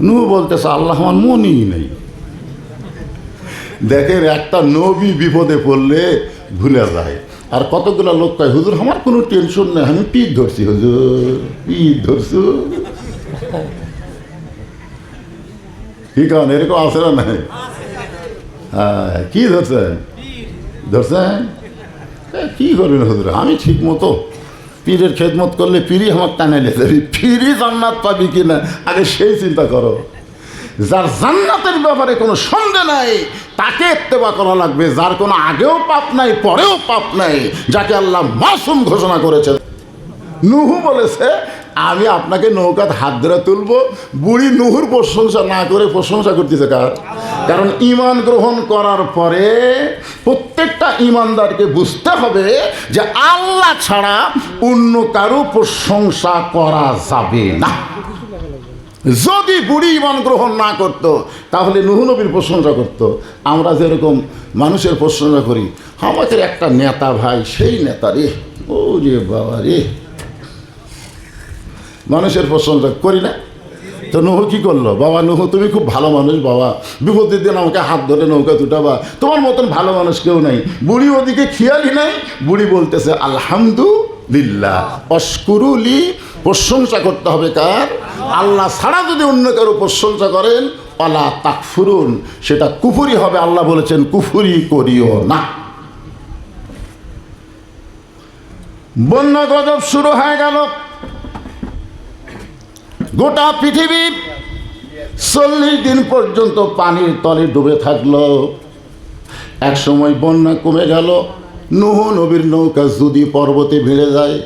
নু বলতেছে, আল্লাহ আমার মনই নেই। দেখেন, একটা নবী বিপদে পড়লে ভুলে যায়। আর কতগুলো লোক কয়, হুজুর, আমার কোনো টেনশন নেই, আমি পিঠ ধরছি, হুজুর, পিঠ ধরছু। কি কারণ, এরকম আছে না হ্যাঁ কি ধরছেন? ধরছেন? কি করবেন, হুজুর? আমি ঠিক মতো পীরের খেদমত করলে পীরই আমার টানে নিয়ে যাবি পীরই জান্নাত পাবি কিনা? আগে সেই চিন্তা করো। যার জান্নাতের ব্যাপারে কোনো সন্দেহ নাই, তাকে এত্তেবা করা লাগবে। যার কোনো আগেও পাপ নাই, পরেও পাপ নাই, যাকে আল্লাহ মাসুম ঘোষণা করেছে নুহু বলেছে আমি আপনাকে নৌকাত হাত ধরে তুলবো, বুড়ি নুহুর প্রশংসা না করে প্রশংসা করতেছে কার? কারণ ইমান গ্রহণ করার পরে প্রত্যেকটা ইমানদারকে বুঝতে হবে যে আল্লাহ ছাড়া অন্য কারও প্রশংসা করা যাবে না। যদি বুড়ি ইমান গ্রহণ না করত, তাহলে নুহু নবীর প্রশংসা করত। আমরা যেরকম মানুষের প্রশংসা করি, আমাদের একটা নেতা ভাই, সেই নেতা রে ও রে বাবা রে। মানুষের প্রশংসা করি না। তো নুহু কি করল? বাবা, নুহু, তুমি খুব ভালো মানুষ বাবা। বিপদের দিন আমাকে হাত ধরে নৌকা তুটাবা। তোমার মতন ভালো মানুষ কেউ নাই। বুড়ি ওদিকে খেয়ালই নাই। বুড়ি বলতেছে, আলহামদুলিল্লাহ অস্কুরুলি প্রশংসা করতে হবে কার? আল্লাহ ছাড়া যদি অন্য কারও প্রশংসা করেন, অলা তাকফুরুন, সেটা কুফুরি হবে আল্লাহ বলেছেন, কুফুরি করিও না। বন্যা গজব শুরু হয়ে গেল। গোটা পৃথিবী চল্লিশ দিন পর্যন্ত পানির তলে ডুবে থাকল। এক সময় বন্যা কমে গেল, নুহ নবীর নৌকা যদি পর্বতে ভিড়ে যায়।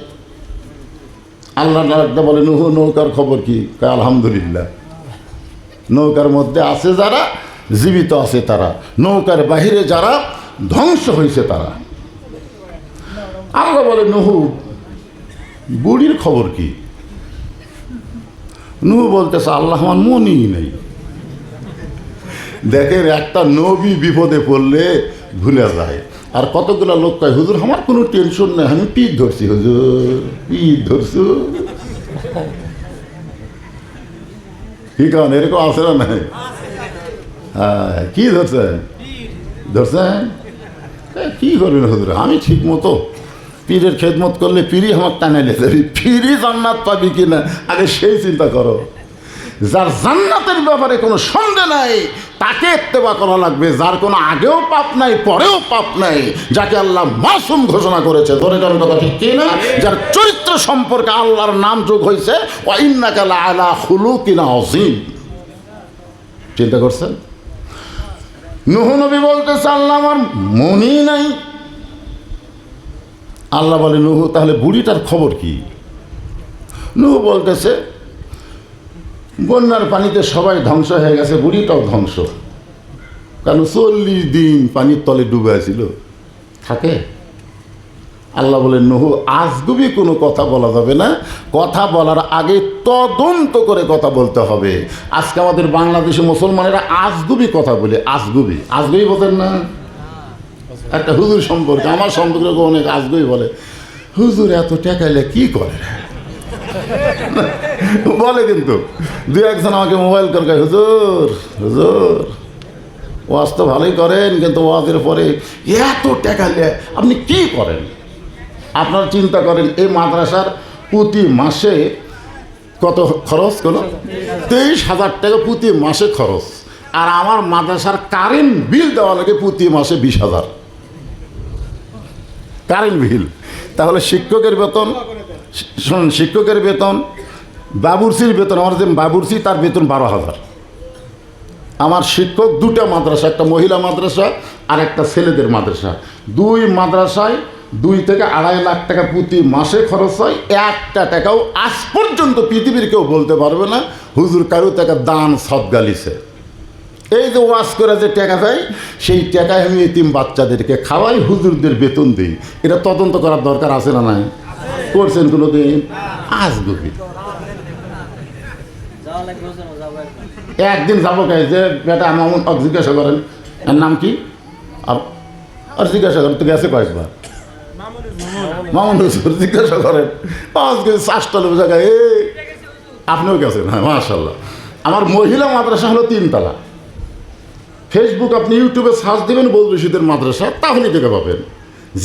আল্লাহ একটা বলে, নুহ, নৌকার খবর কি? আলহামদুলিল্লাহ। নৌকার মধ্যে আছে যারা, জীবিত আছে তারা। নৌকার বাহিরে যারা, ধ্বংস হয়েছে তারা। আল্লাহ বলে, নুহু, বুড়ির খবর কি? নুহু বলতেছে, আল্লাহ আমার মনই নেই। দেখেন, একটা নবী বিপদে পড়লে ভুলে যায়। আর কতগুলো লোক কয়, হুজুর, আমার কোনো টেনশন নেই, আমি পিঠ ধরছি, হুজুর, পিঠ ধরছু। কি কারণ? এরকম আছে না হ্যাঁ কি ধরছেন? ধরছেন? কি করবেন, হুজুর? আমি ঠিক মতো পীরের খেদমত করলে পীরই আমার টানাইলে যাবি। পীরই জান্নাত পাবি কিনা? আগে সেই চিন্তা করো। যার জান্নাতের ব্যাপারে কোনো সন্দেহ নাই, তাকে এত্তেবা করা লাগবে। যার কোনো আগেও পাপ নাই, পরেও পাপ নাই, যাকে আল্লাহ মাসুম ঘোষণা করেছে। ধরে কারণ কথা ঠিক কি না? যার চরিত্র সম্পর্কে আল্লাহর নাম যোগ হয়েছে ওয়াইন্নাকালা আলা হুলু কিনা অসীম চিন্তা করছেন? নুহ নবী বলতেছে আল্লাহ আমার মনই নাই। আল্লাহ বলে, নুহু, তাহলে বুড়িটার খবর কি? নুহু বলতেছে, বন্যার পানিতে সবাই ধ্বংস হয়ে গেছে, বুড়িটাও ধ্বংস। কারণ চল্লিশ দিন পানির তলে ডুবে আছিল। থাকে? আল্লাহ বলেন নহু, আজগুবি কোনো কথা বলা যাবে না। কথা বলার আগে তদন্ত করে কথা বলতে হবে। আজকে আমাদের বাংলাদেশে মুসলমানেরা আজগুবি কথা বলে, আজগুবি। আজগুবি বলেন না? একটা হুজুর সম্পর্কে, আমার সম্পর্কে অনেক আজগুবি বলে। হুজুর এত টাকাইলে কি করে বলে কিন্তু। দু একজন আমাকে মোবাইল করে হুজুর হুজুর, ওয়াজ তো ভালোই করেন, কিন্তু ওয়াজের পরে এত টাকা নেয় আপনি কি করেন? আপনারা চিন্তা করেন, এই মাদ্রাসার প্রতি মাসে কত খরচ কোনো তেইশ হাজার টাকা প্রতি মাসে খরচ। আর আমার মাদ্রাসার কারেন্ট বিল দেওয়া লাগে প্রতি মাসে বিশ হাজার। কারেন্ট বিল তাহলে শিক্ষকের বেতন, শুনুন, শিক্ষকের বেতন, বাবুরসির বেতন, আমার যে বাবুরসি, তার বেতন বারো হাজার। আমার শিক্ষক দুটা মাদ্রাসা, একটা মহিলা মাদ্রাসা আর একটা ছেলেদের মাদ্রাসা। দুই মাদ্রাসায় দুই থেকে আড়াই লাখ টাকা প্রতি মাসে খরচ হয়। একটা টাকাও আজ পর্যন্ত পৃথিবীর কেউ বলতে পারবে না, হুজুর কারও টাকা দান সদগালিছে এই যে ওয়াশ করে যে টাকা পাই সেই টাকায় আমি এতিম বাচ্চাদেরকে খাওয়াই, হুজুরদের বেতন দিই। এটা তদন্ত করার দরকার আছে না নাই? করছেন কোনো দিন একবার একদিন যাব কে? যে বেটা মামুন জিজ্ঞাসা করেন, এর নাম কি? আর জিজ্ঞাসা করেন, তো গেছে কয়েকবার। মামুন হুজুর জিজ্ঞাসা করেন আজকে চাষটা লোক জায়গায়। এ আপনিও গেছেন হ্যাঁ মাশাল্লাহ। আমার মহিলা মাদ্রাসা হলো তিনতলা। ফেসবুক আপনি ইউটিউবে সার্চ দেবেন বৌরশিদের মাদ্রাসা, তাহলে দেখে পাবেন।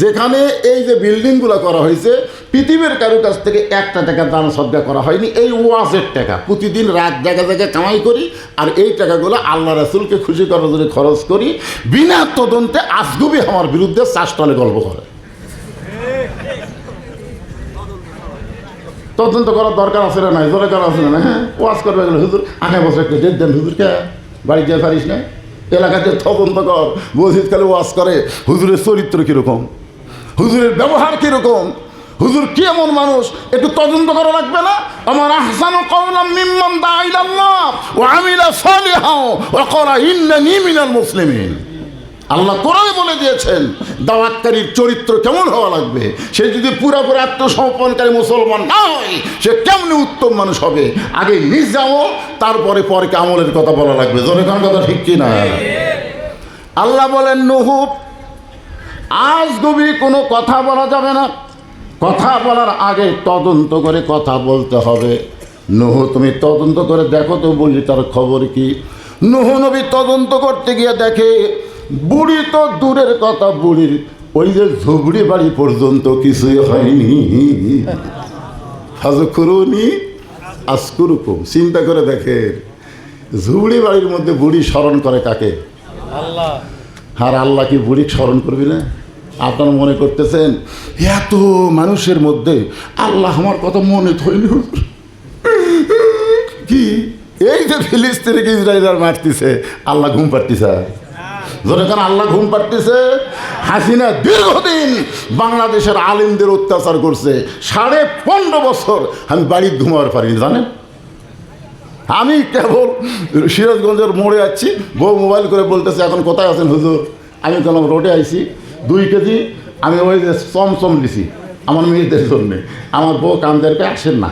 যেখানে এই যে বিল্ডিংগুলো করা হয়েছে, পৃথিবীর কারও কাছ থেকে একটা টাকা দান সদ্গা করা হয়নি, এই ওয়াজের টাকা। প্রতিদিন রাত জায়গা জায়গায় কামাই করি, আর এই টাকাগুলো আল্লাহ রাসুলকে খুশি করার জন্য খরচ করি, বিনা তদন্তে আজগুবি আমার বিরুদ্ধে চাষটলে গল্প করে। তদন্ত করার দরকার আছে না নাই? দরকার আছে না হ্যাঁ ওয়াজ করবে হুজুর আগে বছর একটা ডেট দেন। হুজুরকে বাড়ি যেতে পারিস না? এলাকাতে তদন্ত কর মসজিদকালে ওয়াজ করে, হুজুরের চরিত্র কীরকম? হুজুরের ব্যবহার কীরকম? হুজুর কি এমন মানুষ? একটু তদন্ত করা লাগবে না? আমার আহসান কওলাম মিম্মান দা ইলাল্লাহ ওয়া আমিলা সালিহাও, ওয়া ক্বালা ইন্নানি মিনাল মুসলিমিন। আল্লাহ কোরআনে বলে দিয়েছেন, দাওয়াতকারীর চরিত্র কেমন হওয়া লাগবে? সে যদি পুরোপুরি আত্মসমর্পণকারী মুসলমান না হয়, সে কেমনি উত্তম মানুষ হবে? আগে নিজ আমল, তারপরে পরকে আমলের কথা বলা লাগবে। জনগণ কথা ঠিক কি না আল্লাহ বলেন নহুব আজ গভীর কোনো কথা বলা যাবে না। কথা বলার আগে তদন্ত করে কথা বলতে হবে। নহু, তুমি তদন্ত করে দেখো, তো বলি তার খবর কি? নহু নবী তদন্ত করতে গিয়ে দেখে বুড়ি তো দূরের কথা বুড়ির। ওই যে ঝুবড়ি বাড়ি পর্যন্ত কিছুই হয়নি। হাজুকুরুনি আসকুরুকুম চিন্তা করে দেখে ঝুবড়ি বাড়ির মধ্যে বুড়ি স্মরণ করে কাকে? আল্লাহ। আর আল্লাহ কি বুড়ি স্মরণ করবি না? আপনারা মনে করতেছেন এত মানুষের মধ্যে আল্লাহ আমার কথা মনে হুজুর। কি? এই যে ফিলিস্তিনিকে ইসরায়েল মারতেছে আল্লাহ ঘুম পাড়তেছে যখন আল্লাহ ঘুম পাড়তেছে। হাসিনা দীর্ঘদিন বাংলাদেশের আলিমদের অত্যাচার করছে। সাড়ে পনেরো বছর আমি বাড়ি ঘুমাবার পারিনি, জানেন? আমি কেবল সিরাজগঞ্জের মোড়ে আছি, বউ মোবাইল করে বলতেছে, এখন কোথায় আছেন হুজুর? আমি বললাম, রোডে আইছি, দুই কেজি, আমি ওই যে চমচম দিছি, আমার মেয়েদের জন্যে। আমার বউ কামদেরকে আসেন না।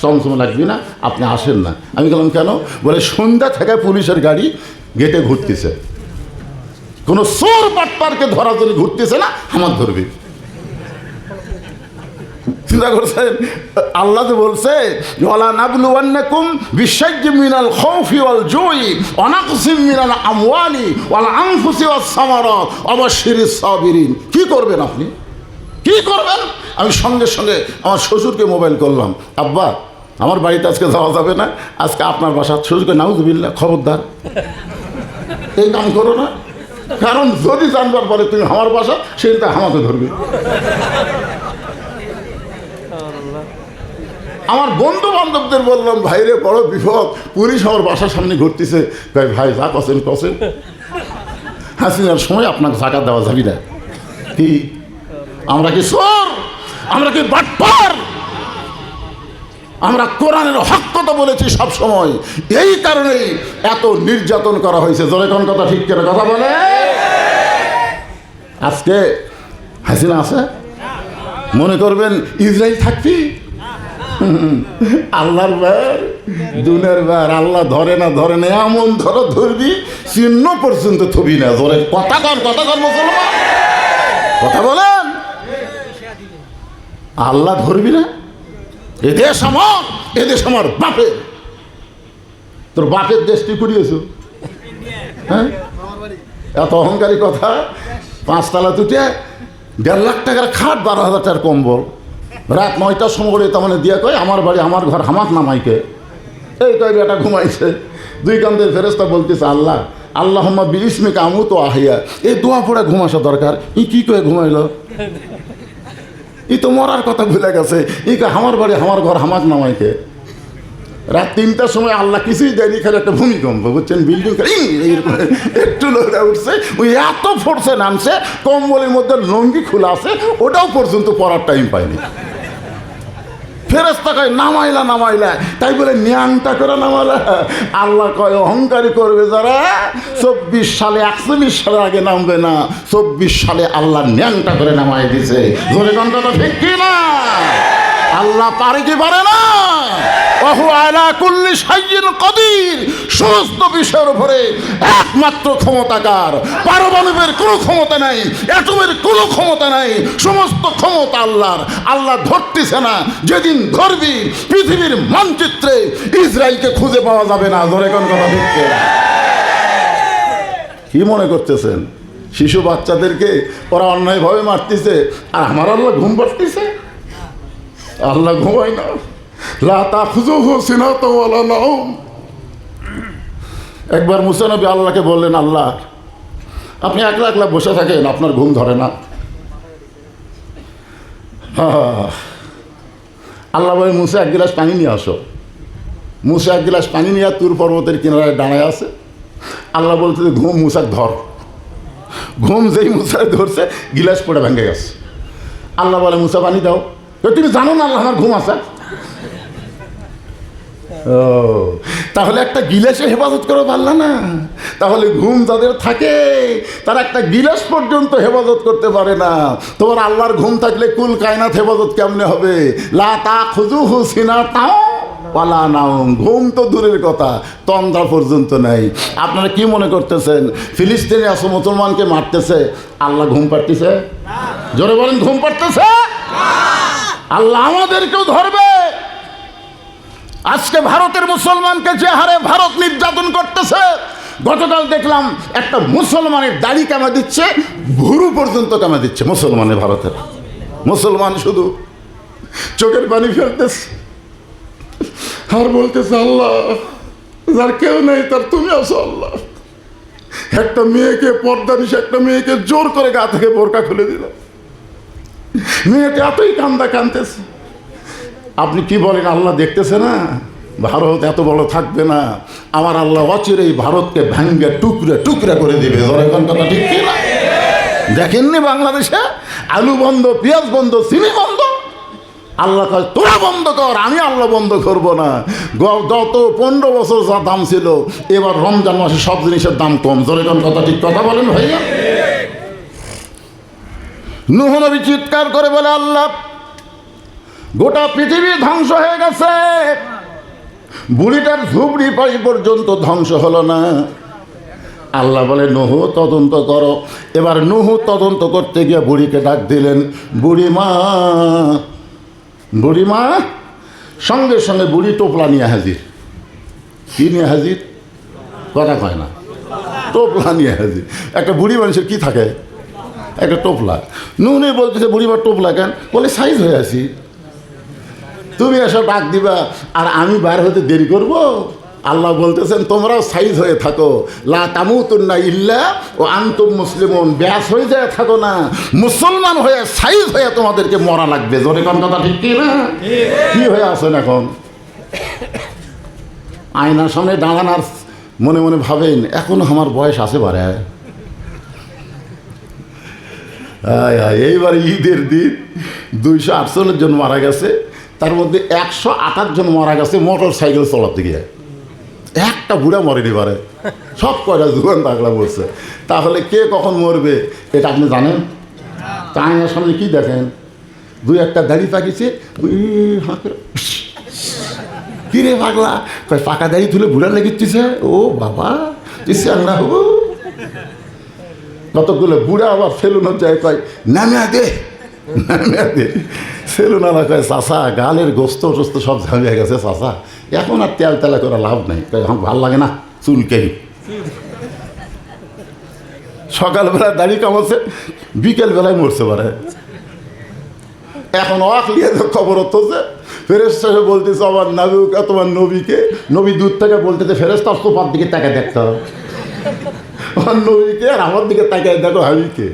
চমচম লাগবে না, আপনি আসেন না। আমি বললাম কেন? বলে, সন্ধ্যা থেকে পুলিশের গাড়ি গেটে ঘুরতেছে। কোনো চোর বাটপারকে ধরা ধরে ঘুরতেছে না আমার ধরবে। চিন্তা করছেন? আল্লাহ বলছে নাবলু মিনাল মিনাল আমওয়ালি অবশ্যিরিস সাবিরিন। কি করবেন আপনি? কি করবেন? আমি সঙ্গে সঙ্গে আমার শ্বশুরকে মোবাইল করলাম। আব্বা, আমার বাড়িতে আজকে যাওয়া যাবে না। আজকে আপনার বাসা, শ্বশুরকে নাউজুবিল্লাহ, খবরদার। এই কাম করো না। কারণ যদি জানবার পরে তুমি আমার বাসা সেটা আমাকে ধরবে। আমার বন্ধু বান্ধবদের বললাম, ভাইরে, বড় বিপদ। পুলিশ আমার বাসার সামনে ঘুরতেছে। ভাই ভাই, যা কছেন কছেন হাসিনার সময় আপনাকে জাকাত দেওয়া যাবি না। কি? আমরা কি সর আমরা কি বাটপার? আমরা কোরআনের হক কথা বলেছি সব সময় এই কারণেই এত নির্যাতন করা হয়েছে। জোরে কোন কথা ঠিক করে কথা বলে? আজকে হাসিনা আছে? মনে করবেন ইসরায়েল থাকবি? আল্লাহর বার দুনের বার আল্লাহ ধরে না ধরে না, এমন ধরো ধরবি চিহ্ন পর্যন্ত থবি না। ধরে কথা কর কথা কর মুসলমান। কথা বলেন। আল্লাহ ধরবি না? এ দেশ আমার, এ দেশ আমার বাপের। তোর বাপের দেশ তুই করিয়েছ হ্যাঁ? এত অহংকারী কথা। পাঁচতলা তুটে দেড় লাখ টাকার খাট, বারো হাজার টাকার কম্বল। রাত নয়টার সময় করে তার মানে দিয়ে কয়, আমার বাড়ি, আমার ঘর, হামাক নামাইকে। এই কয়, বেটা ঘুমাইছে। দুই কান্দের ফেরেস্তা বলতেছে, আল্লাহ আল্লাহ বিলিসমিকে আমু তো আহিয়া এই দোয়া পড়ে ঘুমাসা দরকার। ই কি করে ঘুমাইল? ই তো মরার কথা ভুলে গেছে। ই আমার বাড়ি, আমার ঘর হামাজ নামাইকে রাত তিনটার সময় আল্লাহ কিছুই দেয়নি, খালি একটা ভূমিকম্প, বুঝছেন? বিল্ডিং একটু লোকটা উঠছে, ওই এত ফোর্সে নামছে, কম্বলের মধ্যে লঙ্গি খোলা আছে, ওটাও পর্যন্ত পড়ার টাইম পায়নি। ফেরস্তা কয় নামাইলা নামাইলা। তাই বলে নিয়াংটা করে নামাইলা আল্লাহ কয়, অহংকারী করবে যারা? চব্বিশ সালে, একচল্লিশ সালে আগে নামবে না। চব্বিশ সালে আল্লাহ ন্যাংটা করে নামাই দিছে। জোরে ঘন্টাটা ঠিক কি না আল্লাহ পারে কি পারে না? কদির। সমস্ত বিষয়ের উপরে একমাত্র ক্ষমতাকার পারমাণবিক কোনো ক্ষমতা নাই অ্যাটমের কোনো ক্ষমতা নাই, সমস্ত ক্ষমতা আল্লাহর। আল্লাহ ধরতেছে না, যেদিন ধরবি পৃথিবীর মানচিত্রে ইসরায়েলকে খুঁজে পাওয়া যাবে না। ধরে কোন কথা দেখতে কি মনে করতেছেন? শিশু বাচ্চাদেরকে ওরা অন্যায়ভাবে মারতেছে, আর আমার আল্লাহ ঘুম পাড়তেছে? আল্লাহ ঘুমায় না। একবার মুসা নবী আল্লাহকে বললেন আল্লাহ আপনি একলা একলা বসে থাকেন আপনার ঘুম ধরে না। আল্লাহ বলে মুসা এক গিলাস পানি নিয়ে আসো। মুসা এক গিলাস পানি নিয়ে তুর পর্বতের কিনারায় দাঁড়ায় আছে। আল্লাহ বলতে যে, ঘুম মুসাক ধর। ঘুম যেই মুসায় ধরছে গিলাস পড়ে ভেঙে গেছে। আল্লাহ বলে মুসা পানি দাও। তুমি জানো না আল্লাহ আমার ঘুম আছে? ও। তাহলে একটা গিলাসে হেফাজত করে পারল না? তাহলে ঘুম যাদের থাকে তারা একটা গিলাস পর্যন্ত হেফাজত করতে পারে না। তোমার আল্লাহর ঘুম থাকলে কুল কায়নাত হেফাজত কেমনে হবে? লা তা খুজু হুসিনা তাও পালা নাও ঘুম তো দূরের কথা তন্দ্রা পর্যন্ত নাই। আপনারা কি মনে করতেছেন ফিলিস্তিনি আসো মুসলমানকে মারতেছে আল্লাহ ঘুম পাড়তেছে? জোরে বলেন ঘুম পাড়তেছে? আল্লাহ আমাদেরকেও ধরবে। আজকে ভারতের মুসলমানকে যে হারে ভারত নির্যাতন করতেছে, গতকাল দেখলাম একটা মুসলমানের দাড়ি কামা দিচ্ছে ভুরু পর্যন্ত কামা দিচ্ছে মুসলমানের ভারতের। মুসলমান শুধু চোখের পানি ফেলতেছে। আর বলতেছে, আল্লাহ, যার কেউ নেই, তার তুমি আছো আল্লাহ। একটা মেয়েকে পর্দা দিছে একটা মেয়েকে জোর করে গা থেকে বোরকা খুলে দিল। মেয়েটা এতই কান্দা কানতেছে আপনি কি বলেন, আল্লাহ দেখতেছে না? ভারত এত বড় থাকবে না। আমার আল্লাহ অচিরেই ভারতকে ভাঙ্গে টুকরে টুকরে করে দিবে। ঠিক না দেখেননি বাংলাদেশে, আলু বন্ধ, পেঁয়াজ বন্ধ, চিনি বন্ধ। আল্লাহ কয়, তোরা বন্ধ কর, আমি আল্লাহ বন্ধ করব না। গত পনেরো বছর যা দাম ছিল, এবার রমজান মাসে সব জিনিসের দাম কম। জোরে কোন কথা ঠিক কথা বলেন ভাইয়া। নুহনবী চিৎকার করে বলে, আল্লাহ গোটা পৃথিবী ধ্বংস হয়ে গেছে। বুড়িটার ঝুবড়ি পাড়ি পর্যন্ত ধ্বংস হলো না। আল্লাহ বলে, নুহু, তদন্ত করো। এবার নুহু তদন্ত করতে গিয়ে বুড়িকে ডাক দিলেন বুড়ি মা বুড়ি মা সঙ্গে সঙ্গে বুড়ি টোপলা নিয়ে হাজির। কি নিয়ে হাজির? কথা কয় না। টোপলা নিয়ে হাজির। একটা বুড়ি মানুষের কি থাকে? একটা টোপলা। নুনে বলতেছে বুড়িবার টোপলা কেন? বলে, সাইজ হয়ে আছি। তুমি এসব ডাক দিবা, আর আমি বার হতে দেরি করব? আল্লাহ বলতেছেন, তোমরাও সাইজ হয়ে থাকো। লা তামুতুন্না ইল্লা ও আন্তম মুসলিমন। ব্যাস হয়ে যায়, থাকো না। মুসলমান হয়ে, সাইজ হয়ে তোমাদেরকে মরা লাগবে। জোরে কোন কথা ঠিক কি না? কি হয়ে আসেন এখন? আয়নার সামনে দাঁড়ান আর মনে মনে ভাবেন, এখন আমার বয়স আছে বারে। এইবার ঈদের দিন দুইশো আটচল্লিশ জন মারা গেছে। তার মধ্যে একশো আঠাশ জন মারা গেছে মোটর সাইকেল চলাতে গিয়ে একটা বুড়া মরেনি পারে। সব কয়টা দোকান তাকলা বলছে তাহলে কে কখন মরবে, এটা আপনি জানেন? তা আয়নার সামনে কি দেখেন? দুই একটা দাড়ি পাকিছে কিরে পাগলা? পাকা দাড়ি তুলে বুড়া লেগেছিস ও বাবা দিচ্ছে আমরা হব? কতগুলো বুড়া আবার ফেলুন যায় কয় নামে দে। নামে দে সেলুনারা কয় চাষা গালের গোস্ত টোস্ত সব ঝামিয়ে গেছে চাষা এখন আর তেল তেলা করে লাভ নেই কয় আমার ভালো লাগে না চুলকেই সকালবেলা দাড়ি কামাচ্ছে বিকেলবেলায় মরছে পারে এখন অকলিয়ে খবর হচ্ছে ফেরেস্তা বলতেছে আমার নাবিকে তোমার নবীকে নবী দূর থেকে বলতেছে ফেরেস্তা তোপার দিকে তাকে দেখতে হবে আমার নবীকে আর আমার দিকে তাকায় দেখো হাবিকে।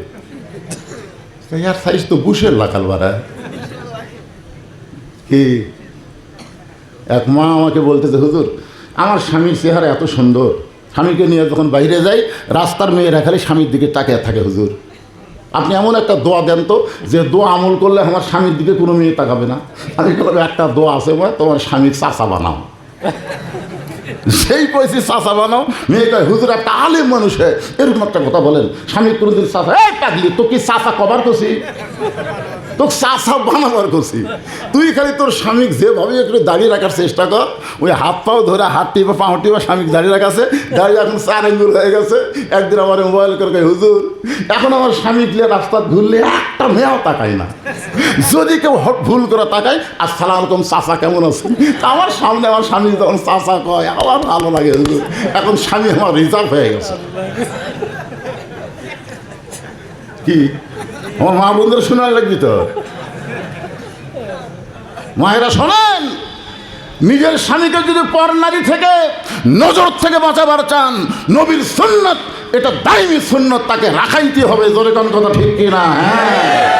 ইয়ার সাইজ তো বুসের লাকাল বাড়া। কি? এক মা আমাকে বলতেছে হুজুর, আমার স্বামীর চেহারা এত সুন্দর। স্বামীকে নিয়ে যখন বাইরে যাই, রাস্তার মেয়েরা খালি স্বামীর দিকে তাকিয়ে থাকে, হুজুর। আপনি এমন একটা দোয়া দেন তো, যে দোয়া আমল করলে আমার স্বামীর দিকে কোনো মেয়ে তাকাবে না। আমি বললাম একটা দোয়া আছে, তোমার স্বামীর চাষা বানাও। সেই কয়েছি চাষা বানাও মেয়েটা হুজুর, একটা আলিম মানুষ এরকম একটা কথা বলেন। স্বামী কোনোদিন চাষা এই পাগলি তো কি চাষা কবার করছি তোকে চাষা বানাবার করছি তুই খালি তোর স্বামীক যেভাবে একটু দাঁড়িয়ে রাখার চেষ্টা কর, ওই হাত পাও ধরে হাত টিপা পাও টিপা স্বামীকে দাঁড়িয়ে রাখাছে দাঁড়িয়ে এখন চার আঙ্গুল হয়ে গেছে। একদিন আমার মোবাইল করে হুজুর, এখন আমার স্বামী গিয়ে রাস্তা ঘুরলে একটা মেয়েও তাকায় না। যদি কেউ হট ভুল করে তাকায় আর সালাম আলাইকুম চাষা কেমন আছেন? তা আমার সামনে আমার স্বামী যখন চাষা কয়, আমার ভালো লাগে, হুজুর। এখন স্বামী আমার রিজার্ভ হয়ে গেছে। কি? আমার মা বন্ধুরা শোনার লাগবে তো। মায়েরা শোনেন, নিজের স্বামীকে যদি পর নারী থেকে নজর থেকে বাঁচাবার চান, নবীর সুন্নত, এটা দায়ী সুন্নত, তাকে রাখাইতে হবে, জোরে কথা ঠিক কিনা? হ্যাঁ।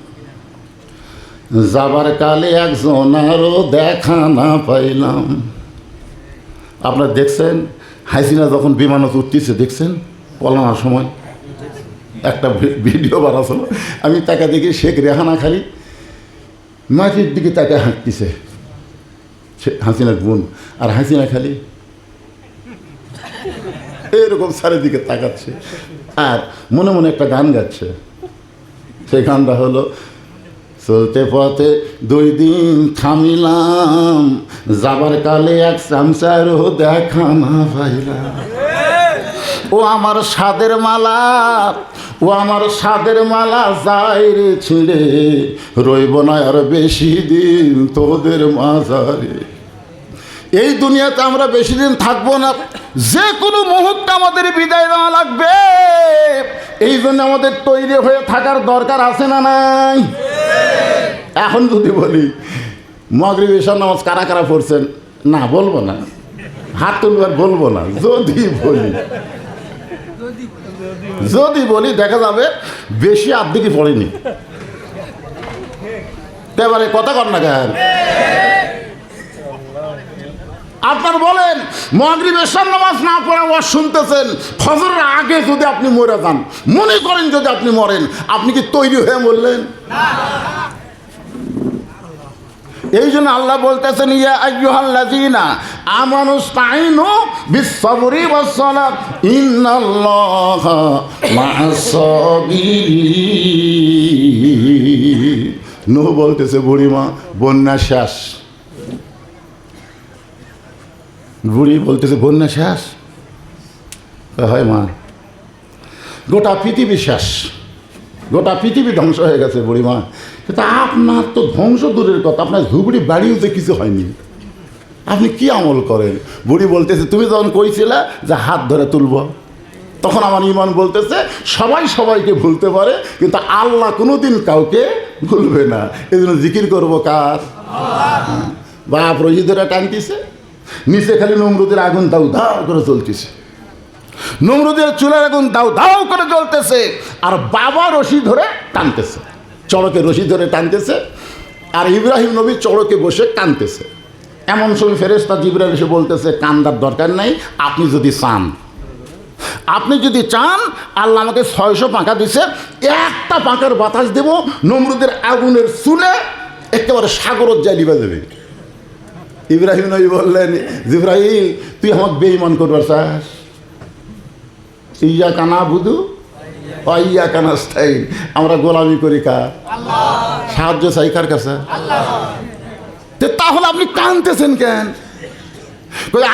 যাবার কালে একজন আরও দেখা না পাইলাম। আপনারা দেখছেন? হাসিনা যখন বিমানত উঠতেছে, দেখছেন? পলানোর সময়। একটা ভিডিও বানাছিল আমি তাকে দেখি শেখ রেহানা খালি মাটির দিকে তাকে হাঁটতেছে। হাসিনার বোন। আর হাসিনা খালি এরকম চারিদিকে তাকাচ্ছে। আর মনে মনে একটা গান গাচ্ছে। সেই গানটা হলো চলতে পথে দুই দিন থামিলাম। যাবার কালে এক চামচারও দেখা না পাইলাম। ও আমার সাদের মালা, ও আমার সাদের মালা যাই রে ছিঁড়ে। রইব না আর বেশি দিন তোদের মাঝারে। এই দুনিয়াতে আমরা বেশি দিন থাকব না। যে কোনো মুহূর্তে আমাদের বিদায় নেওয়া লাগবে। এই জন্য আমাদের তৈরি হয়ে থাকার দরকার আছে না নাই? এখন যদি বলি, মগরিব নামাজ কারা কারা পড়ছেন? না, বলব না। হাত তুলবার বলব না। যদি বলি যদি বলি, দেখা যাবে বেশি আর্ধেকই পড়েনি। এবারে কথা কর না কেন? আপনার বলেন মগরিব এসার নামাজ না পড়ে ওয়াজ শুনতেছেন, ফজরের আগে যদি আপনি মরে যান, মনে করেন যদি আপনি মরেন, আপনি কি তৈরি হয়ে মরলেন? এই জন্য আল্লাহ বলতেছেন, ইয়া আইয়ুহাল্লাযীনা আমানু ইসতাঈনু বিস-সাবরি ওয়াস-সালাত, ইন্নাল্লাহা মা'আস-সাবিরিন। নূহ বলতেছে বুড়িমা বন্যা শেষ। বুড়ি বলতেছে বন্যা শেষ? হয় মা গোটা পৃথিবী শেষ। গোটা পৃথিবী ধ্বংস হয়ে গেছে বুড়িমা কিন্তু আপনার তো ধ্বংস দূরের কথা আপনার ঝুবড়ি বাড়িওতে কিছু হয়নি। আপনি কি আমল করেন? বুড়ি বলতেছে তুমি যখন কইছিলে যে হাত ধরে তুলব তখন আমার ইমান বলতেছে সবাই সবাইকে ভুলতে পারে কিন্তু আল্লাহ কোনোদিন কাউকে ভুলবে না। এই জন্য জিকির করব কার? বাপ রহি ধরে টানতেছে। নিচে খালি নমরুদের আগুন দাউ দাউ করে চলতেছে নমরুদের চুলের আগুন দাউ দাউ করে জ্বলতেছে আর বাবা রশি ধরে টানতেছে, চড়কে রশি ধরে টানতেছে আর ইব্রাহিম নবী চড়কে বসে কানতেছে। এমন সময় ফেরেস্তা জিব্রাইল এসে বলতেছে, কান্দার দরকার নাই, আপনি যদি চান। আপনি যদি চান, আল্লাহ আমাকে ছয়শো পাঁকা দিছে, একটা পাঁকার বাতাস দেব, নমরুদের আগুনের চুলে একেবারে সাগরত যাই লিবা দেবে ইব্রাহিম নবী বললেন জিব্রাহিম তুই আমাকে বেইমান করবার চাস? ইয়া কানা বুধু ইয়া কানা স্থায়ী আমরা গোলামি করি কার? সাহায্য চাই কার কাছে? তে তাহলে আপনি কানতেছেন কেন?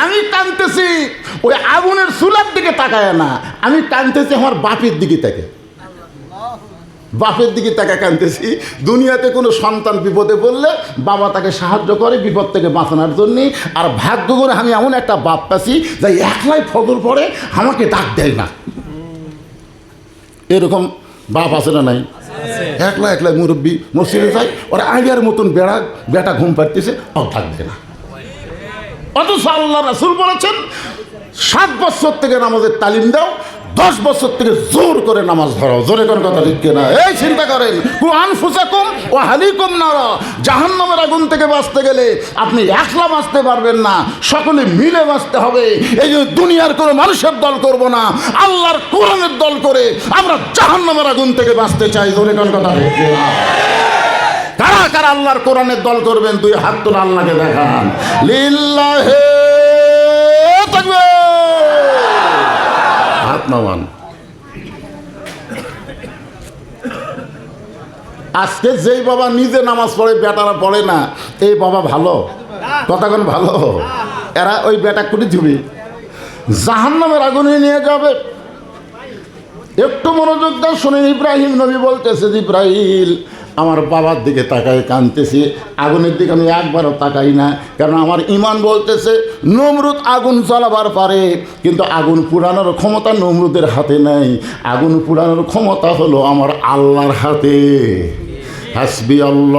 আমি কানতেছি ওই আগুনের চুলার দিকে তাকায় না আমি কানতেছি আমার বাপের দিকে তাকে বাপের দিকে তাকে কানতেছি দুনিয়াতে কোনো সন্তান বিপদে পড়লে বাবা তাকে সাহায্য করে, বিপদ থেকে বাঁচানোর জন্যে। আর ভাগ্য করে আমি এমন একটা বাপ পাচ্ছি যে একলাই ফজর পড়ে আমাকে ডাক দেয় না। এরকম বাপ আছে না নাই? একলা একলা মুরব্বী মসজিদে যায়, ওরা আইডিয়ার মতন বেড়া, বেটা ঘুম পাড়তেছে ও ডাক দেয় না। অথচ আল্লাহ রাসুল বলেছেন, সাত বছর থেকে নামাজের তালিম দাও দশ বছর থেকে জোর করে নামাজ ধরো জোরে কোন কথা ঠিক না এই চিন্তা করেন। কু আনফুসাকুম ও হালিকুম নারা। জাহান্নামের আগুন থেকে বাঁচতে গেলে আপনি একলা বাঁচতে পারবেন না। সকলে মিলে বাঁচতে হবে। এই যে দুনিয়ার কোনো মানুষের দল করব না। আল্লাহর কোরআনের দল করে আমরা জাহান্নামের আগুন থেকে বাঁচতে চাই। জোরে কোন কথা ঠিক না কারা কারা আল্লাহর কোরআনের দল করবেন? দুই হাত তোলা আল্লাহকে দেখান। লিল্লাহে তাকবীর। নামান আজকে যেই বাবা নিজে নামাজ পড়ে, বেটারা পড়ে না, এই বাবা ভালো কতক্ষণ ভালো। এরা ওই বেটা কুটি দিবি জাহান্নামের আগুনে নিয়ে যাবে। একটু মনোযোগ দাও, শুনেন ইব্রাহিম নবী বলতেছে ইব্রাহিম আমার বাবার দিকে তাকায় কানতেছি আগুনের দিকে আমি একবারও তাকাই না, কারণ আমার ইমান বলতেছে, নমরুদ আগুন জ্বালাবার পারে, কিন্তু আগুন পুরানোর ক্ষমতা নমরুদের হাতে নাই। আগুন পুরানোর ক্ষমতা হলো আমার আল্লাহর হাতে। হাসবি আল্লাহ।